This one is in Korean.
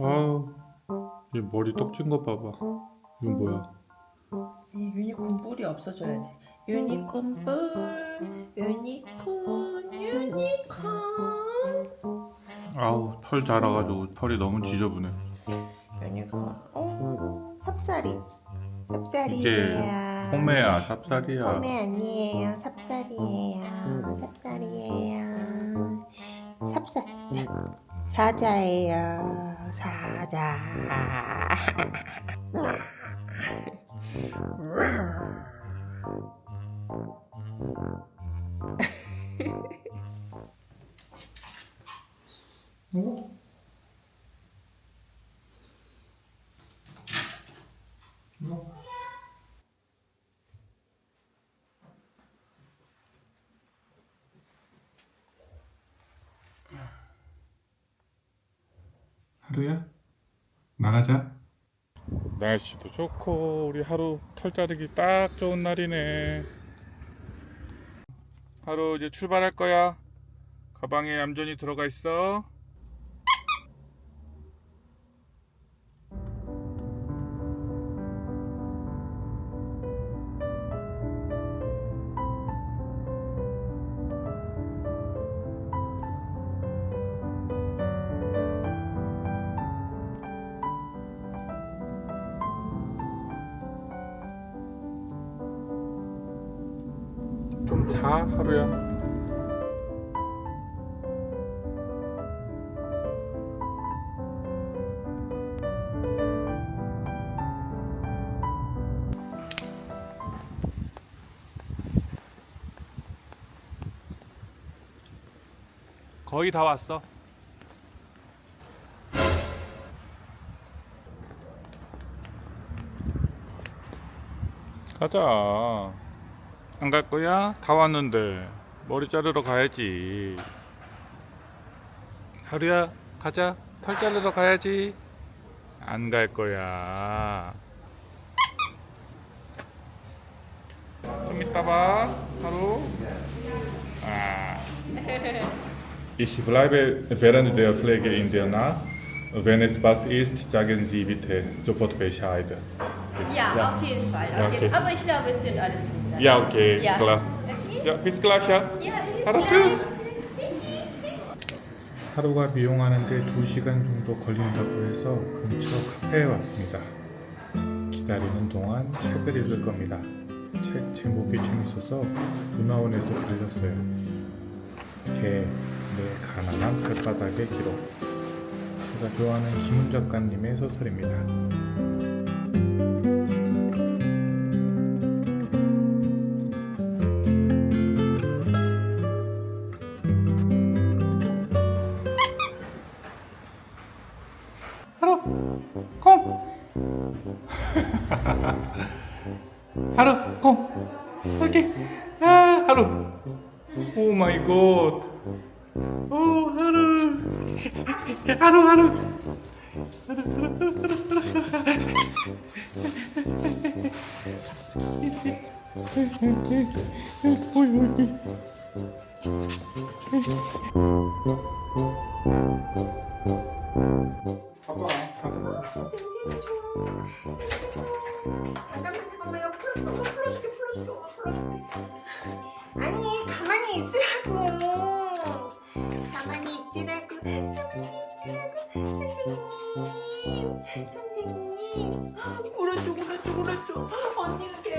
아우 얘 머리 떡진 거 봐봐 이건 뭐야 이 유니콘 뿔이 없어져야지. 유니콘 뿔, 유니콘, 유니콘. 아우 털 자라가지고 털이 너무 지저분해 유니콘. 어, 삽살이. 삽살이에요. 홈메야 삽살이야 홈메 아니에요. 삽살이에요. 삽살이에요. 삽살. 사자예요. 사자. 어? 하루야 나가자. 날씨도 좋고 우리 하루 털 자르기 딱 좋은 날이네. 하루 이제 출발할 거야. 가방에 얌전히 들어가 있어 좀 자 하루야. 거의 다 왔어. 가자 안 갈 거야? 다 왔는데 머리 자르러 가야지 하루야 가자 털 자르러 가야지 안 갈 거야 좀 이따 봐 하루 아. Ich bleibe während der Pflege in der Nacht. Wenn etwas ist, sagen Sie bitte sofort Bescheid. Ja, Ja. auf jeden Fall. Auf okay. jeden. Aber ich glaube, es wird alles gut. Ja, okay, Ja. klar. Ja, bis gleich. Ja. Hallo, tschüss. 하루가 미용하는데 2시간 정도 걸린다고 해서 근처 카페에 왔습니다. 기다리는 동안 책을 읽을 겁니다. 책 제목이 재밌어서 문화원에서 빌렸어요. 개, 내 가난한 발바닥의 기록. 제가 좋아하는 김훈 작가님의 소설입니다. 하루 콩 하루 콩 오케이 아 하루 오 마이 갓 오 하루 하루 하루 잠깐만 잠깐만 이거 풀어줄게 풀어줄게 풀어줄게 엄마 풀어줄게 아니 가만히 있으라고. 가만히 있지라고 가만히 있지라고 선생님. 선생님. 울어줘 울어줘 울어줘 언니가 걔 울어줘